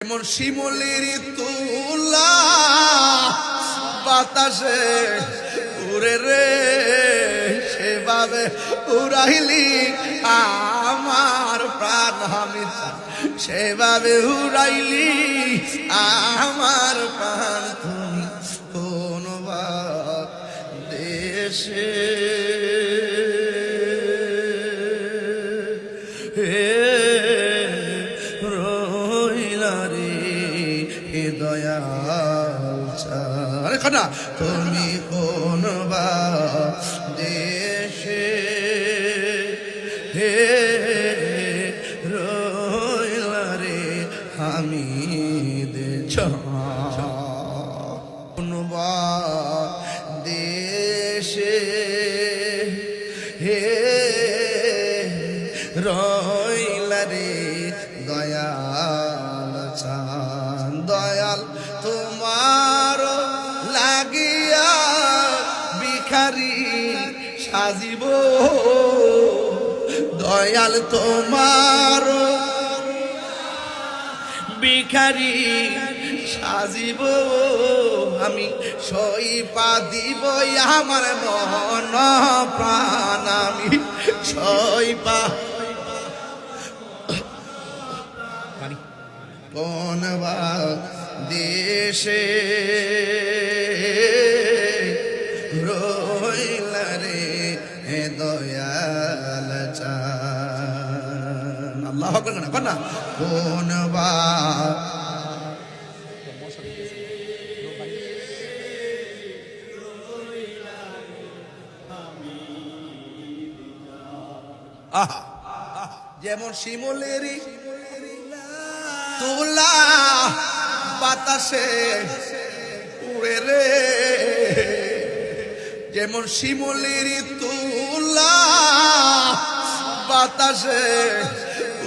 এমন শিমলির তুলা বাতাসে উড়ে রে, সেভাবে উড়াইলি আমার প্রাণ আমি সেভাবে উড়াইলি আমার প্রাণ তুমি কোন দেশে। হে রইলা রে, হে দয়াল খানা তুমি কোন দেশে হে রে, আমি দেছ কোন বা দেশে হে চান, দয়াল, তোমার লাগিয়া ভিখারি সাজিব। দয়াল, তোমার ভিখারি সাজিব। আমি সইপা দিব, আমার মন প্রাণ আমি সইপা। কোন বা দেশে রইলা রে হে দয়াল চান আল্লাহ কর না কোন বা আহা যেমন শিমলেরই তুলা বাতাসে উড়ে রে। যেমন শিমলির তুলা বাতাসে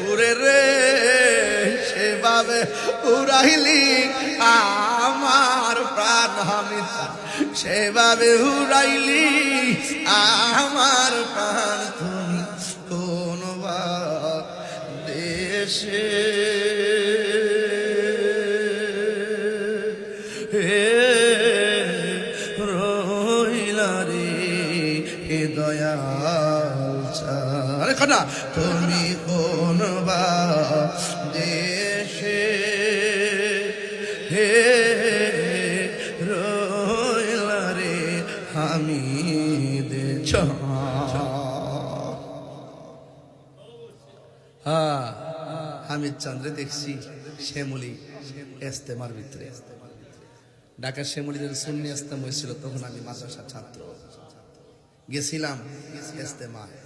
উড়ে রে, সেভাবে উড়াইলি আমার প্রাণ আমি সেভাবে উড়াইলি আমার প্রাণ তুমি বা দেশে। দয়াল। আরে তুমি কোন বা দেশে হে রে আমি দেছ হ্যাঁ হামিদ চন্দ্রে দেখছি শ্যামলি এস্তেমার ভিতরে। ঢাকার শ্যামলিদের সুন্নি ইস্তেমা হয়েছিল, তখন আমি মাদ্রাসার ছাত্র। গেছিলাম ইস্তেমায়